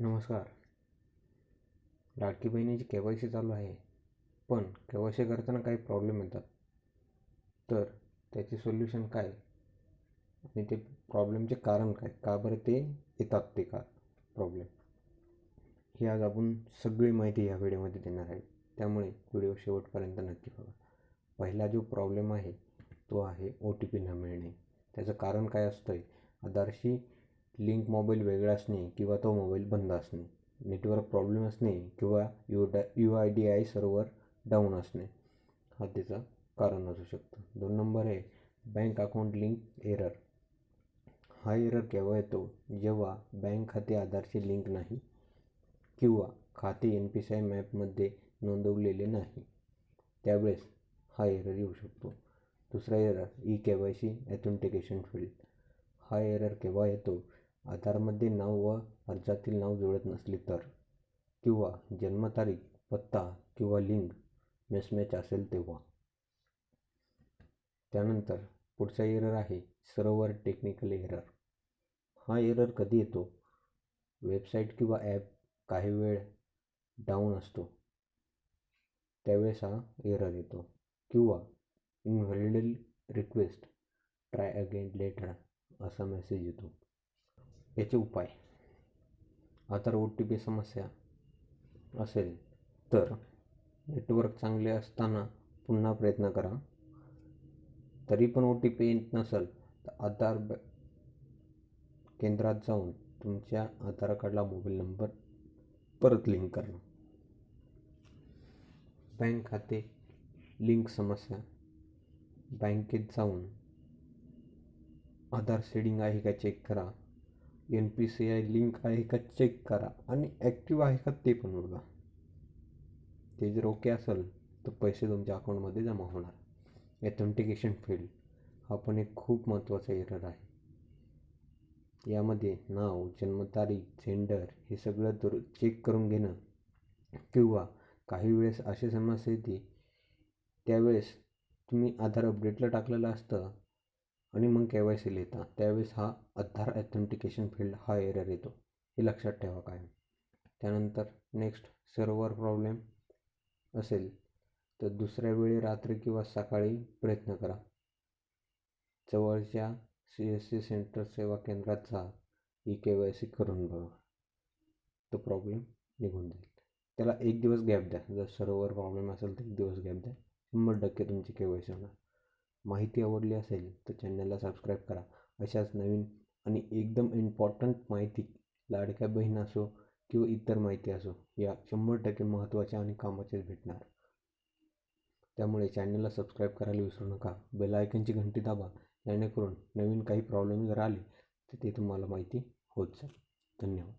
नमस्कार. लाडकी बहिणीची के Y C चालू आहे पण के वाय सी करताना काही प्रॉब्लेम येतात. तर त्याचे सोल्युशन काय? आणि ते प्रॉब्लेमचे कारण काय? का बरं ते येतात ते का प्रॉब्लेम ही आज आपण सगळी माहिती ह्या व्हिडिओमध्ये देणार आहे. त्यामुळे व्हिडिओ शेवटपर्यंत नक्की बघा. पहिला जो प्रॉब्लेम आहे तो आहे ओ टी पी न मिळणे. त्याचं कारण काय असतं आहे आधारशी लिंक मोबाईल वेगळा असणे किंवा तो मोबाईल बंद असणे नेटवर्क प्रॉब्लेम असणे किंवा यू डा U I D I server down असणे हा त्याचं कारण असू शकतं. दोन नंबर आहे बँक अकाउंट लिंक एरर. हा एरर केव्हा येतो? जेव्हा बँक खाते आधारशी लिंक नाही किंवा खाते एन पी सी आय मॅपमध्ये नोंदवलेले नाही त्यावेळेस हा एरर येऊ शकतो. दुसरा error E K Y C authentication failed हा एरर केव्हा येतो? आधारमध्ये नाव व अर्जातील नाव जुळत नसले तर किंवा जन्मतारीख पत्ता किंवा लिंक मिसमॅच असेल तेव्हा. त्यानंतर पुढचा एरर आहे सर्व्हर टेक्निकल एरर. हा एरर कधी येतो? वेबसाईट किंवा ॲप काही वेळ डाऊन असतो. त्यावेळेस हा एरर येतो. किंवा invalid request try again later असा मेसेज येतो. याचे उपाय. आधार ओ टी पी समस्या असेल तर नेटवर्क चांगले असताना पुन्हा प्रयत्न करा. तरी पण ओ टी पी येत नसेल तर आधार ब केंद्रात जाऊन तुमच्या आधार कार्डला मोबाईल नंबर परत लिंक करा. बँक खाते लिंक समस्या. बँकेत जाऊन आधार सेडिंग आहे का चेक करा. N P C I link आहे का चेक करा. आणि ॲक्टिव्ह आहे का ते पण बघा. ते जर ओके असेल तर पैसे तुमच्या अकाउंटमध्ये जमा होणार. ॲथेंटिकेशन फील्ड हा पण एक खूप महत्त्वाचा एरर आहे. यामध्ये नाव जन्मतारीख जेंडर हे सगळं तर चेक करून घेणं. किंवा काही वेळेस अशी समस्या येते त्यावेळेस तुम्ही आधार अपडेटला टाकलेलं असतं आणि मग के वाय सी लिहिता. त्यावेळेस हा आधार ॲथेंटिकेशन फील्ड हा एरर येतो हे लक्षात ठेवा काय त्यानंतर नेक्स्ट सर्व्हर प्रॉब्लेम असेल. तर दुसऱ्या वेळी रात्री किंवा सकाळी प्रयत्न करा. जवळच्या सी एस सी सेंटर सेवा केंद्रात जा. ई के वाय सी करून बघा. तो प्रॉब्लेम निघून जाईल. त्याला एक दिवस गॅप द्या. जर सर्व्हर प्रॉब्लेम असेल तर एक दिवस गॅप द्या. शंभर टक्के तुमची के वाय सी होणार. माहिती आवडली असेल तर चॅनलला सबस्क्राईब करा. अशाच नवीन आणि एकदम इम्पॉर्टंट माहिती लाडक्या बहीण असो किंवा इतर माहिती असो या शंभर टक्के महत्त्वाच्या आणि कामाचेच भेटणार. त्यामुळे चॅनलला सबस्क्राईब करायला विसरू नका. बेल आयकनची घंटी दाबा जेणेकरून नवीन काही प्रॉब्लेम जर आले तर ते तुम्हाला माहिती होत जाईल. धन्यवाद.